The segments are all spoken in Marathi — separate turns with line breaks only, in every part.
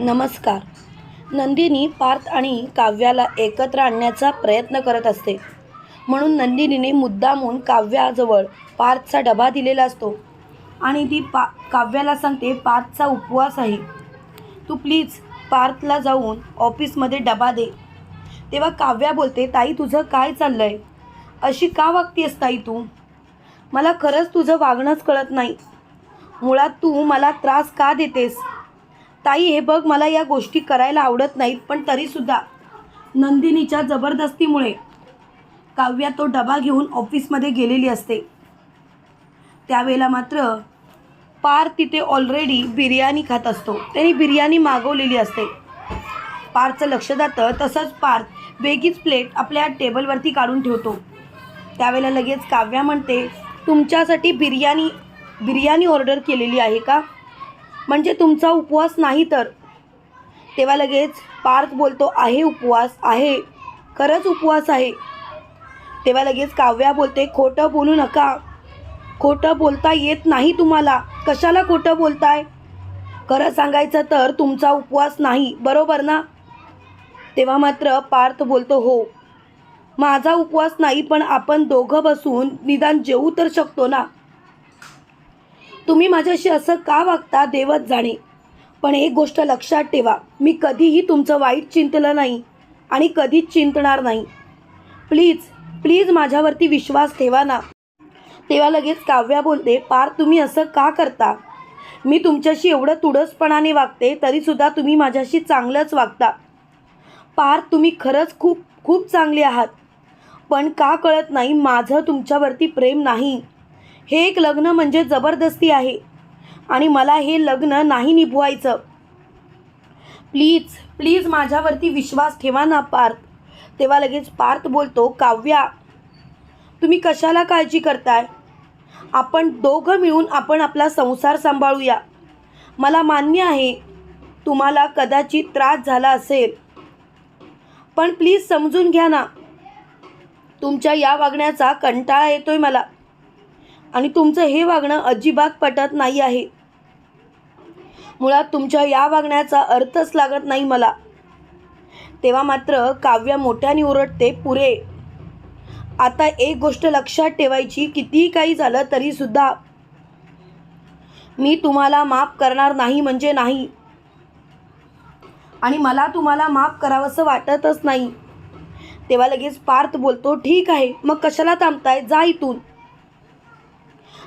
नमस्कार. नंदिनी पार्थ आणि काव्याला एकत्र आणण्याचा प्रयत्न करत असते. म्हणून नंदिनीने मुद्दामून काव्याजवळ पार्थचा डबा दिलेला असतो आणि ती पा काव्याला सांगते पार्थचा उपवास आहे. तू प्लीज पार्थला जाऊन ऑफिसमध्ये डबा दे. तेव्हा काव्या बोलते ताई तुझं काय चाललं आहे अशी का वागतेस ताई तू? मला खरंच तुझं वागणंच कळत नाही. मुळात तू मला त्रास का देतेस? ताई हे बघ मला या गोष्टी करायला आवडत नाहीत पण तरीसुद्धा नंदिनीच्या जबरदस्तीमुळे काव्या तो डबा घेऊन ऑफिसमध्ये गेलेली असते. त्यावेळेला मात्र पार तिथे ऑलरेडी बिर्याणी खात असतो. त्यांनी बिर्याणी मागवलेली असते. पारचं लक्ष जातं तसंच पार वेगळीच प्लेट आपल्या टेबलवरती काढून ठेवतो. त्यावेळेला लगेच काव्या म्हणते तुमच्यासाठी बिर्याणी बिर्याणी ऑर्डर केलेली आहे का? म्हणजे तुमचा उपवास नाही तर. तेव्हा लगेच पार्थ बोलतो आहे उपवास आहे. खरंच उपवास आहे. तेव्हा लगेच काव्या बोलते खोटं बोलू नका. खोटं बोलता येत नाही तुम्हाला. कशाला खोटं बोलताय? खरं सांगायचं तर तुमचा उपवास नाही बरोबर ना? तेव्हा मात्र पार्थ बोलतो हो. माझा उपवास नाही पण आपण दोघं बसून निदान जेवू तर शकतो ना. तुम्ही माझ्याशी असं का वागता देवच जाणे? पण एक गोष्ट लक्षात ठेवा मी कधीही तुमचं वाईट चिंतलं नाही आणि कधीच चिंतणार नाही. प्लीज प्लीज माझ्यावरती विश्वास ठेवा ना. तेव्हा लगेच काव्या बोलते पार तुम्ही असं का करता? मी तुमच्याशी एवढं तुडसपणाने वागते तरीसुद्धा तुम्ही माझ्याशी चांगलंच वागता. पार तुम्ही खरंच खूप खूप चांगले आहात. पण का कळत नाही माझं तुमच्यावरती प्रेम नाही. हे एक लग्न म्हणजे जबरदस्ती आहे. आणि मला हे लग्न नाही निभवायचं. प्लीज प्लीज माझ्यावरती विश्वास ठेवा ना पार्थ. तेव्हा लगेच पार्थ बोलतो काव्या तुम्ही कशाला काळजी करताय? आपण दोघं मिळून आपण आपला संसार सांभाळूया. मला मान्य आहे तुम्हाला कदाचित त्रास झाला असेल. पण प्लीज समजून घ्या ना. तुमच्या या वागण्याचा कंटाळा येतोय मला. आणि तुमचं हे वागणं अजिबात पटत नाही आहे. मुळात तुमच्या या वागण्याचा अर्थच लागत नाही मला. तेव्हा मात्र काव्या मोठ्याने ओरडते पुरे आता एक गोष्ट लक्षात ठेवायची कितीही काही झालं तरीसुद्धा मी तुम्हाला माफ करणार नाही म्हणजे नाही. आणि मला तुम्हाला माफ करावंसं वाटतच नाही. तेव्हा लगेच पार्थ बोलतो ठीक आहे मग कशाला थांबताय? जा इथून.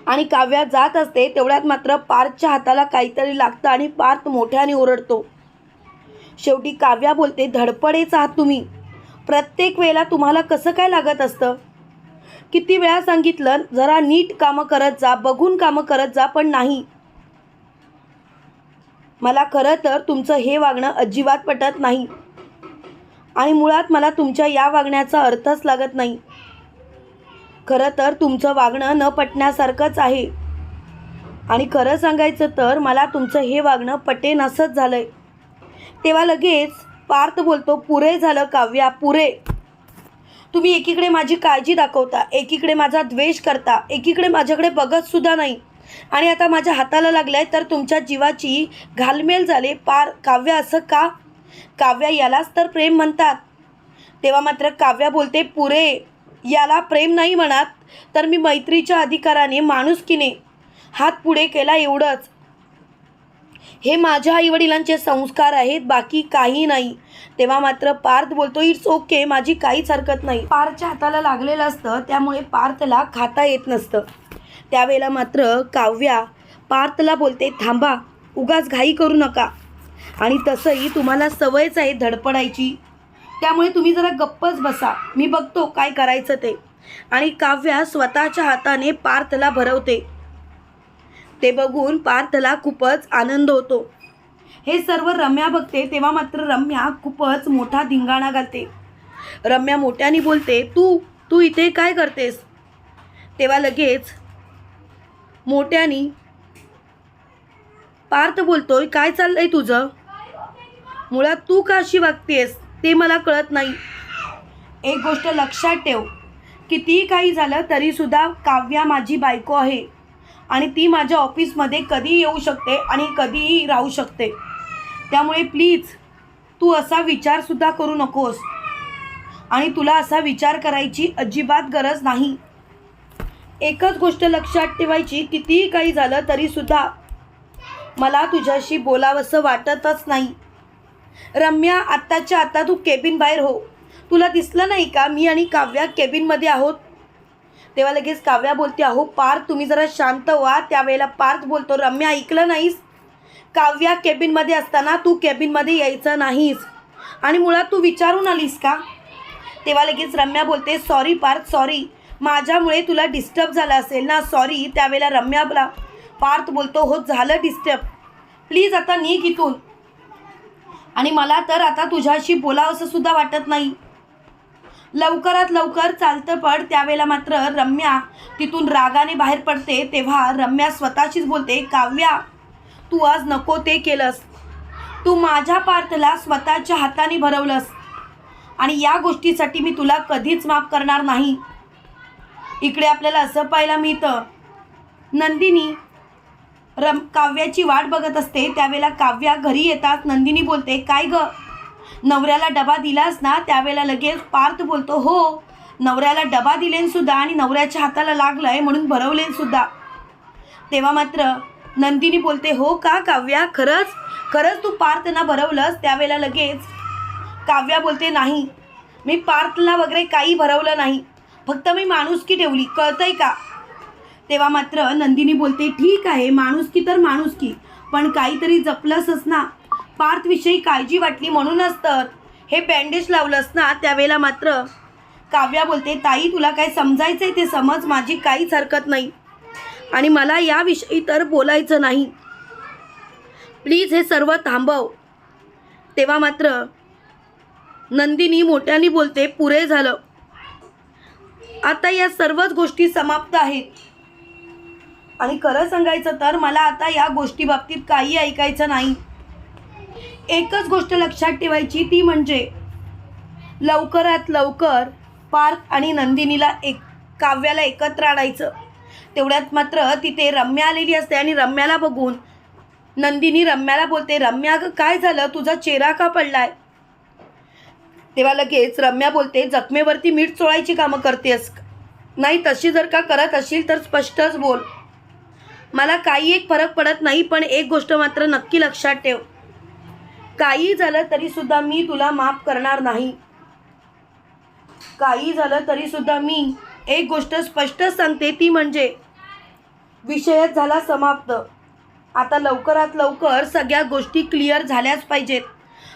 आणि काव्या जात असते तेवढ्यात मात्र पार्थच्या हाताला काहीतरी लागतं आणि पार्थ मोठ्याने ओरडतो. शेवटी काव्या बोलते धडपडेच आहात तुम्ही. प्रत्येक वेळेला तुम्हाला कसं काय लागत असतं? किती वेळा सांगितलं जरा नीट कामं करत जा बघून कामं करत जा पण नाही. मला खरं तर तुमचं हे वागणं अजिबात पटत नाही. आणि मुळात मला तुमच्या या वागण्याचा अर्थच लागत नाही. खरं तर तुमचं वागणं न पटण्यासारखंच आहे. आणि खरं सांगायचं तर मला तुमचं हे वागणं पटेन असंच झालं आहे तेव्हा लगेच पार्थ बोलतो पुरे झालं काव्या पुरे. तुम्ही एकीकडे माझी काळजी दाखवता एकीकडे माझा द्वेष करता एकीकडे माझ्याकडे बघतसुद्धा नाही. आणि आता माझ्या हाताला लागलं आहे तर तुमच्या जीवाची घालमेल झाले पार काव्य असं का? काव्या यालाच तर प्रेम म्हणतात. तेव्हा मात्र काव्या बोलते पुरे. याला प्रेम नाही म्हणत. तर मी मैत्रीच्या अधिकाराने माणुसकीने हात पुढे केला एवढंच. हे माझ्या आईवडिलांचे संस्कार आहेत बाकी काही नाही. तेव्हा मात्र पार्थ बोलतो इट्स ओके माझी काहीच हरकत नाही. पार्थच्या हाताला लागलेलं असतं त्यामुळे पार्थला खाता येत नसतं. त्यावेळेला मात्र काव्या पार्थला बोलते थांबा उगाच घाई करू नका. आणि तसंही तुम्हाला सवयच आहे धडपडायची. त्यामुळे तुम्ही जरा गप्पच बसा. मी बघतो काय करायचं ते. आणि काव्या स्वतःच्या हाताने पार्थला भरवते. ते बघून पार्थला खूपच आनंद होतो. हे सर्व रम्या बघते तेव्हा मात्र रम्या खूपच मोठा धिंगाणा घालते. रम्या मोठ्याने बोलते तू तू इथे काय करतेस? तेव्हा लगेच मोठ्यानी पार्थ बोलतोय काय चाललंय तुझं? मुळात तू का अशी वागतेस? ते मला कळत नाही. एक गोष्ट लक्षात ठेव. कितीही काही झालं तरीसुद्धा काव्या माझी बायको आहे. आणि ती माझ्या ऑफिसमध्ये कधीही येऊ शकते आणि कधीही राहू शकते. त्यामुळे प्लीज तू असा विचारसुद्धा करू नकोस. आणि तुला असा विचार करायची अजिबात गरज नाही. एकच गोष्ट लक्षात ठेवायची कितीही काही झालं तरीसुद्धा मला तुझ्याशी बोलावंसं वाटतच नाही. रम्या आत्ताच्या आत्ता तू केबिन बाहेर हो. तुला दिसलं नाही का मी आणि काव्या केबिनमध्ये आहोत? तेव्हा लगेच काव्या बोलते अहो पार्थ तुम्ही जरा शांत व्हा. त्यावेळेला पार्थ बोलतो रम्या ऐकलं नाहीस? काव्या केबिनमध्ये असताना तू केबिनमध्ये यायचं नाहीस. आणि मुळात तू विचारून आलीस का? तेव्हा लगेच रम्या बोलते सॉरी पार्थ सॉरी माझ्यामुळे तुला डिस्टर्ब झालं असेल ना? सॉरी त्यावेळेला रम्याला पार्थ बोलतो हो झालं डिस्टर्ब प्लीज आता निघ इथून. आणि मला तर आता तुझ्याशी बोलावंसं सुद्धा वाटत नाही. लवकरात लवकर चालतं पड त्यावेळेला मात्र रम्या तिथून रागाने बाहेर पडते तेव्हा रम्या स्वतःशीच बोलते काव्या तू आज नको ते केलंस. तू माझ्या पार्थला स्वतःच्या हाताने भरवलंस. आणि या गोष्टीसाठी मी तुला कधीच माफ करणार नाही. इकडे आपल्याला असं पाहायला मिळतं. नंदिनी रम काव्याची वाट बघत असते त्यावेळेला काव्या घरी येतात. नंदिनी बोलते काय ग? नवऱ्याला डबा दिलास ना त्यावेळेला लगेच पार्थ बोलतो हो नवऱ्याला डबा दिलेन सुद्धा आणि नवऱ्याच्या हाताला लागलंय म्हणून भरवलेन सुद्धा. तेव्हा मात्र नंदिनी बोलते हो का काव्या? खरंच? खरंच तू पार्थना भरवलंस? त्यावेळेला लगेच काव्या बोलते नाही मी पार्थला वगैरे काही भरवलं नाही. फक्त मी माणुसकी ठेवली. कळतंय का? तेव्हा मात्र नंदिनी बोलते ठीक आहे माणुसकी तर माणुसकी पण काहीतरी जपलंसच ना. पार्थविषयी काळजी वाटली म्हणूनच तर. हे बँडेज लावलंस ना त्यावेळेला मात्र काव्या बोलते ताई तुला काय समजायचं आहे ते समज माझी काहीच हरकत नाही. आणि मला याविषयी तर बोलायचं नाही. प्लीज हे सर्व थांबव. तेव्हा मात्र नंदिनी मोठ्याने बोलते पुरे झालं. आता या सर्वच गोष्टी समाप्त आहेत. आणि खरं सांगायचं तर मला आता या गोष्टी बाबतीत काही ऐकायचं नाही. एकच गोष्ट लक्षात ठेवायची ती म्हणजे लवकरात लवकर पार्थ आणि नंदिनीला एक काव्याला एकत्र आणायचं. तेवढ्यात मात्र तिथे रम्या आलेली असते आणि रम्याला बघून नंदिनी रम्याला बोलते रम्या काय झालं? तुझा चेहरा का पडलाय? तेव्हा लगेच रम्या बोलते जखमेवरती मीठ चोळायची कामं करतेस. नाही तशी जर का करत असशील तर स्पष्टच बोल. मला काही एक फरक पडत नाही पण एक गोष्ट मात्र नक्की लक्षात ठेव. काही झालं तरीसुद्धा मी तुला माफ करणार नाही. काही झालं तरीसुद्धा मी एक गोष्ट स्पष्ट सांगते ती म्हणजे विषयच झाला समाप्त. आता लवकरात लवकर सगळ्या गोष्टी क्लिअर झाल्याच पाहिजेत.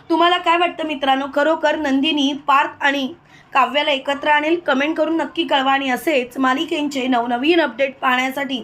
तुम्हाला काय वाटतं मित्रांनो? खरोखर नंदिनी पार्थ आणि काव्याला एकत्र आणेल? कमेंट करून नक्की कळवा आणि असेच मालिकेंचे नवनवीन अपडेट पाहण्यासाठी